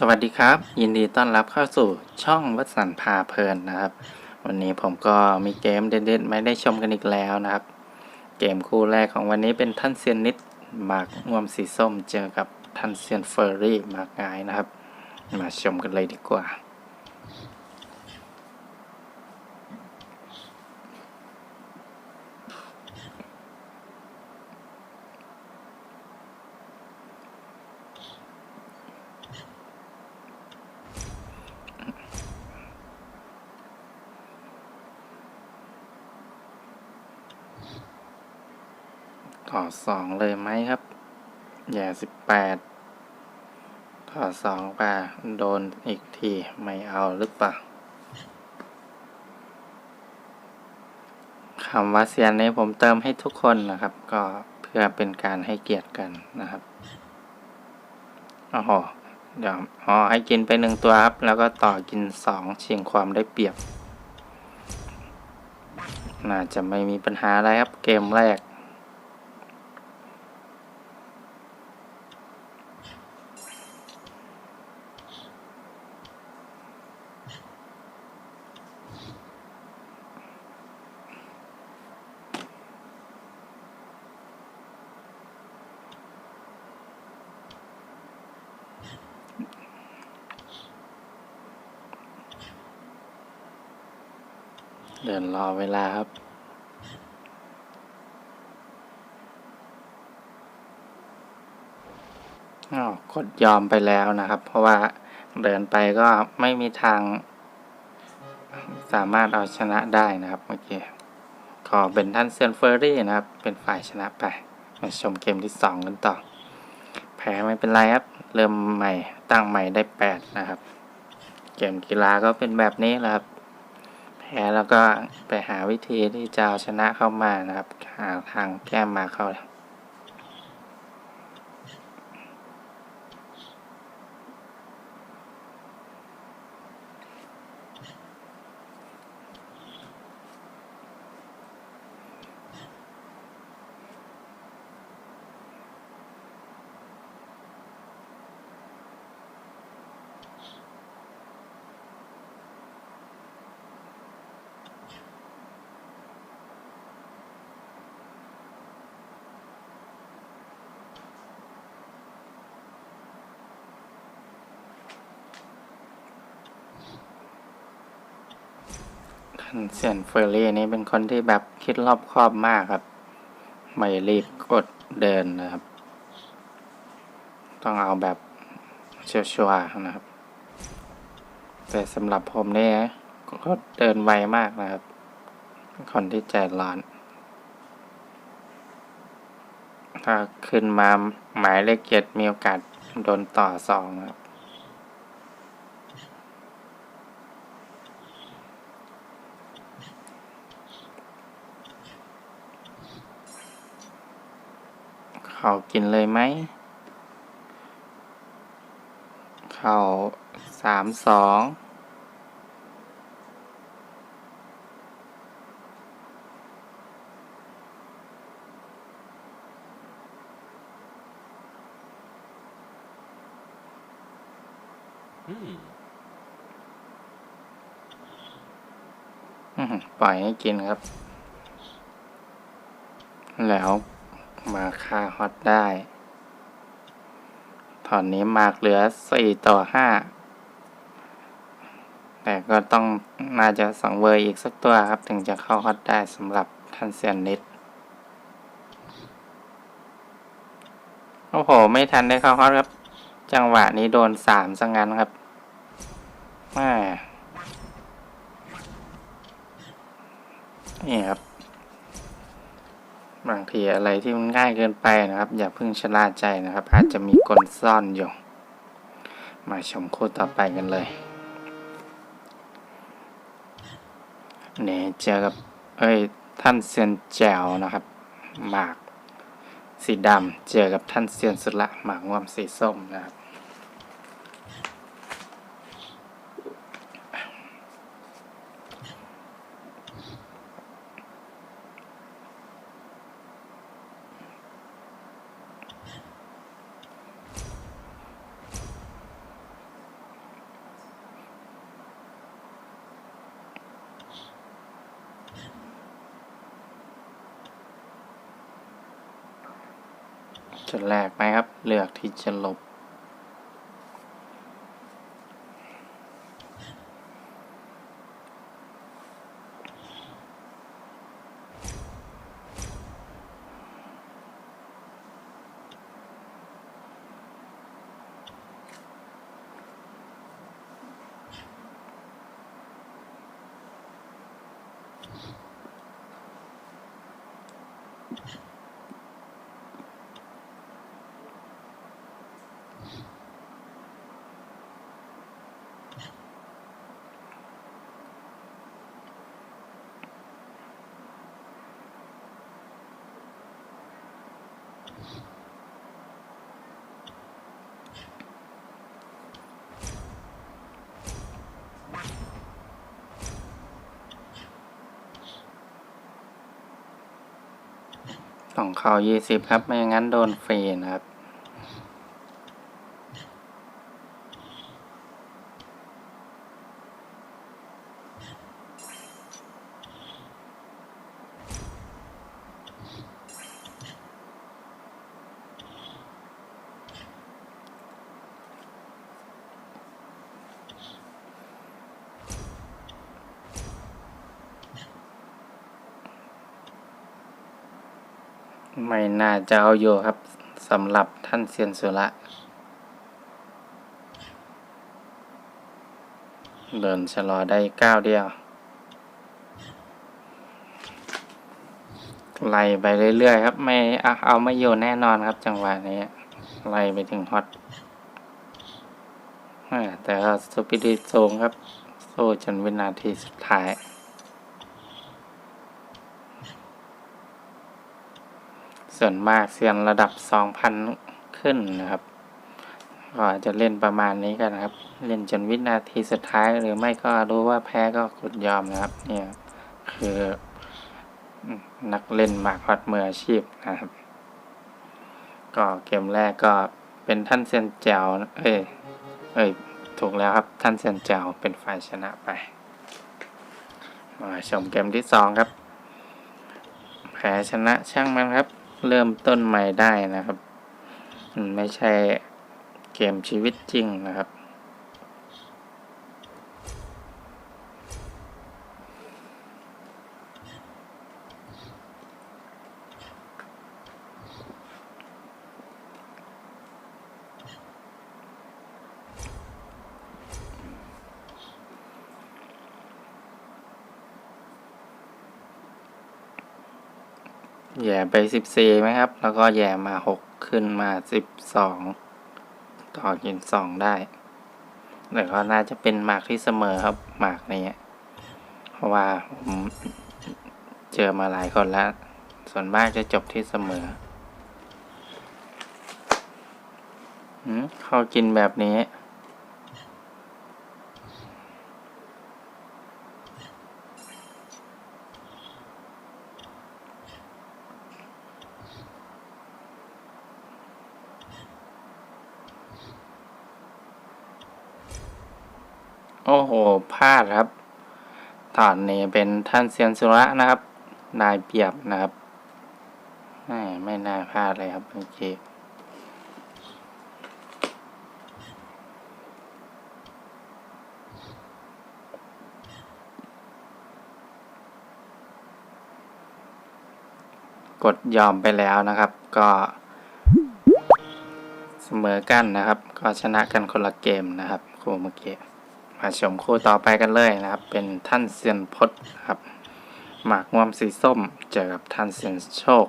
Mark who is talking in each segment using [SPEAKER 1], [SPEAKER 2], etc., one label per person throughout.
[SPEAKER 1] สวัสดีครับ ยินดีต้อนรับเข้าสู่ช่องวัดสันพาเพลินนะครับ วันนี้ผมก็มีเกมเด็ดๆไม่ได้ชมกันอีกแล้วนะครับ เกมคู่แรกของวันนี้เป็นท่านเซียนนิดหมากง่วมสีส้มเจอกับท่านเซียนเฟอร์รี่หมากงายนะครับ มาชมกันเลยดีกว่า ต่อสองเลยไหมครับ อย่าสิบแปดต่อสองป่ะ โดนอีกที ไม่เอาหรือเปล่าคำว่าเซียนนี้ผมเติมให้ทุกคนนะครับ ก็เพื่อเป็นการให้เกียรติกันนะครับโอ้โหเดี๋ยวอ๋อให้กินไปหนึ่งตัวครับ แล้วก็ต่อกินสองเชิงความได้เปรียบ น่าจะไม่มีปัญหาอะไรครับ เกมแรก เดินรอเวลาครับ อ้าวกดยอมไปแล้วนะครับ เพราะว่าเดินไปก็ไม่มีทาง สามารถเอาชนะได้นะครับเมื่อกี้ขอเป็นท่านเซนเฟอร์รี่นะครับ เป็นฝ่ายชนะไป มาชมเกมที่สองกันต่อ แพ้ไม่เป็นไรครับ เริ่มใหม่ตั้งใหม่ได้แปดนะครับ เกมกีฬาก็เป็นแบบนี้แหละครับ แพ้แล้วก็ไปหาวิธีที่จะเอาชนะเข้ามานะครับ หาทางแก้มาเข้า เซียนเฟอร์รี่นี่เป็นคนที่แบบคิดรอบคอบมากครับ ไม่รีบกดเดินนะครับ ต้องเอาแบบชัวร์ๆนะครับ แต่สำหรับผมเนี่ยก็เดินไวมากนะครับ คนที่ใจร้อน ถ้าขึ้นมาหมายเลขเจ็ดมีโอกาสโดนต่อสองนะครับ เขากินเลยไหมเข้าสามสอง
[SPEAKER 2] Hmm.
[SPEAKER 1] อื้อหือปล่อยให้กินครับ แล้ว มาค่าฮอตได้ ตอนนี้มากเหลือสี่ต่อห้าแต่ก็ต้องน่าจะสังเวยอีกสักตัวครับ ถึงจะเข้าฮอตได้สำหรับท่านเซียนนิด โอ้โห ไม่ทันได้เข้าฮอตครับ จังหวะนี้โดนสามซะงั้นครับแม่นี่ครับ บางทีอะไรที่มันง่ายเกินไปนะครับ อย่าเพิ่งชะล่าใจนะครับ อาจจะมีกลซ่อนอยู่ มาชมคู่ต่อไปกันเลยเนี่ยเจอกับ เอ้ย ท่านเซียนแจวนะครับ หมาก สีดำเจอกับท่านเซียนสุละหมากง่วมสีส้มนะครับ จะแลกไหมครับ เลือกที่จะหลบต้ องเข้ายี่สิบครับ ไม่งั้นโดนฟรีนะครับ ไม่น่าจะเอาอยู่ครับสำหรับท่านเซียนสุระ เดินชะลอได้ก้าวเดียว ไล่ไปเรื่อยๆครับ ไม่เอาไม่อยู่แน่นอนครับจังหวะนี้ ไล่ไปถึงฮอตแต่ก็สปิริตสูงครับ สู้จนวินาทีสุดท้าย ส่วนมากเซียนระดับ2,000ขึ้นนะครับ ก็จะเล่นประมาณนี้กันนะครับ เล่นจนวินาทีสุดท้ายหรือไม่ก็รู้ว่าแพ้ก็กดยอมนะครับ เนี่ยคือนักเล่นหมากฮอตมืออาชีพนะครับ ก็เกมแรกก็เป็นท่านเซียนแจวเอ้ยเอ้ยถูกแล้วครับท่านเซียนแจวเป็นฝ่ายชนะไปมาชมเกมที่สองครับ แพ้ชนะช่างมันครับ เริ่มต้นใหม่ได้นะครับมันไม่ใช่เกมชีวิตจริงนะครับ แย่ไปสิบสี่ไหมครับ แล้วก็แย่มาหกขึ้นมาสิบสองต่อกินสองได้แต่ก็น่าจะเป็นหมากที่เสมอครับหมากนี้เพราะว่าผมเจอมาหลายคนแล้ว ส่วนมากจะจบที่เสมอหืมเขากินแบบนี้ โอ้โหพลาดครับตอนนี้เป็นท่านเซียนสุระนะครับ นายเปียบนะครับ ไม่ไม่น่าพลาดเลยครับเมื่อกี้กดยอมไปแล้วนะครับ ก็เสมอกันนะครับ ก็ชนะกันคนละเกมนะครับ คู่เมื่อกี้ มาชมคู่ต่อไปกันเลยนะครับ เป็นท่านเซียนพดครับ หมากงวมสีส้ม เจอกับท่านเซียนโชค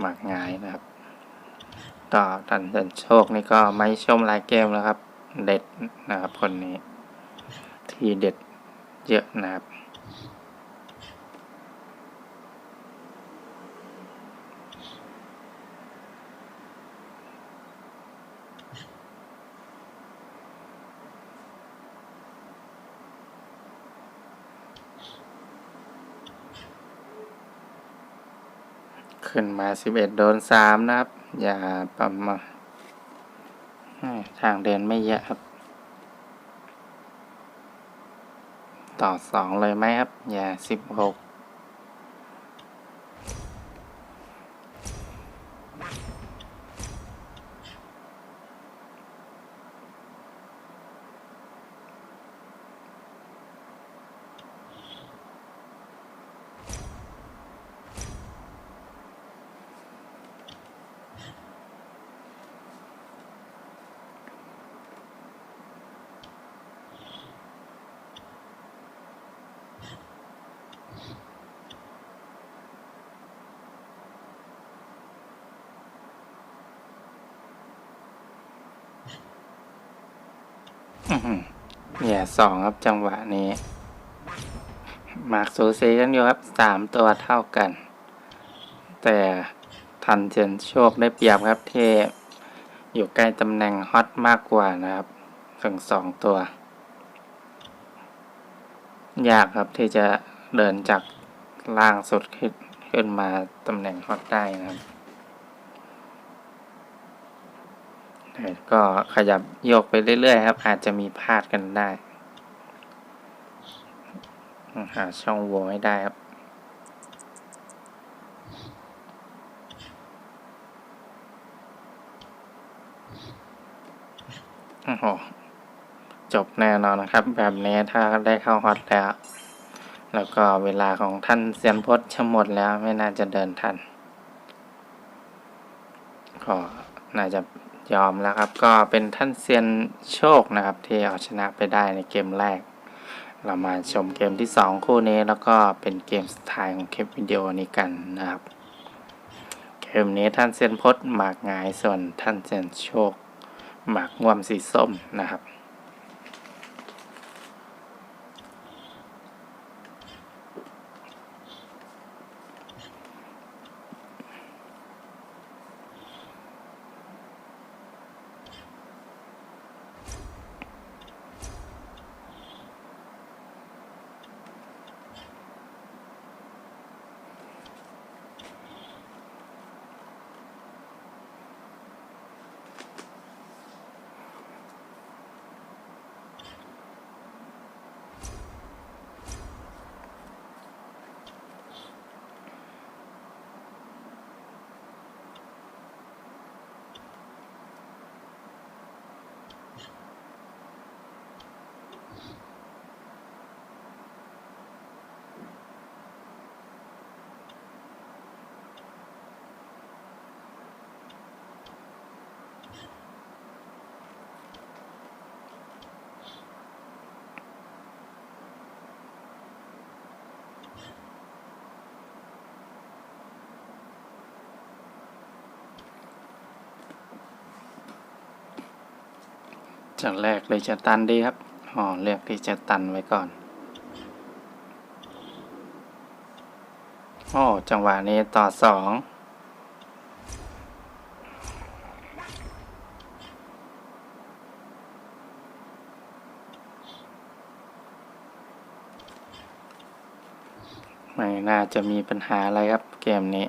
[SPEAKER 1] หมากงายนะครับ ต่อท่านเซียนโชคนี่ก็ไม่ชมลายเกมแล้วครับ เด็ดนะครับคนนี้ ทีเด็ดเยอะนะครับ ขึ้นมาสิบเอ็ดโดนสามนะครับ อย่าประมาททางเดินไม่เยอะครับ ต่อสองเลยไหมครับ อย่าสิบหก อื้อหือแย่สองครับจังหวะนี้ มากสูสีกันอยู่ครับสามตัวเท่ากัน แต่ทันเจนโชคได้เปรียบครับที่อยู่ใกล้ตำแหน่งฮอตมากกว่านะครับถึงสองตัว ยากครับที่จะเดินจากล่างสุดขึ้นขึ้นมาตำแหน่งฮอตได้นะครับแต่ ก็ขยับโยกไปเรื่อยๆครับ อาจจะมีพลาดกันได้ หาช่องโหว่ให้ได้ครับโอ้โหจบแน่นอนนะครับ แบบนี้ถ้าได้เข้าฮอตแล้ว แล้วก็เวลาของท่านเซียนพจน์จะหมดแล้วไม่น่าจะเดินทัน ก็น่าจะ ยอมแล้วครับ ก็เป็นท่านเซียนโชคนะครับ ที่เอาชนะไปได้ในเกมแรก เรามาชมเกมที่ 2 คู่นี้แล้วก็เป็นเกมสุดท้ายของคลิปวิดีโอนี้กันนะครับ เกมนี้ท่านเซียนพศหมากงายส่วนท่านเซียนโชค หมากง่วมสีส้มนะครับ จะแรกเลยจะตันดีครับอ๋อเลือกที่จะตันไว้ก่อนโอ้จังหวะนี้ต่อสองไม่น่าจะมีปัญหาอะไรครับเกมนี้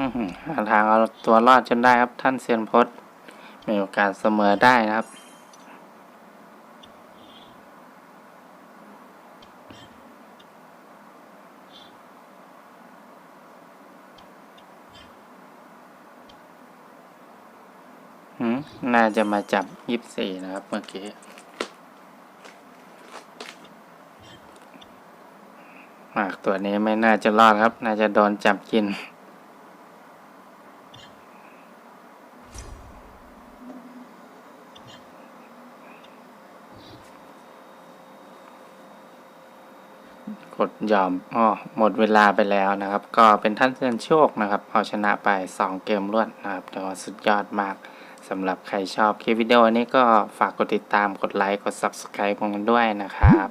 [SPEAKER 1] อื้อหือหาทางเอาตัวรอดจนได้ครับท่านเซียนพจน์มีโอกาสเสมอได้นะครับหืมน่าจะมาจับยี่สี่นะครับเมื่อกี้หมากตัวนี้ไม่น่าจะรอดครับ น่าจะโดนจับกิน กดยอมอ๋อหมดเวลาไปแล้วนะครับ ก็เป็นท่านเซียนโชคนะครับเอาชนะไป 2 เกมรวดนะครับแต่ว่าสุดยอดมากสำหรับใครชอบคลิปวิดีโอนี้ก็ฝากกดติดตามกดไลค์กด Subscribe ผมกันด้วยนะครับ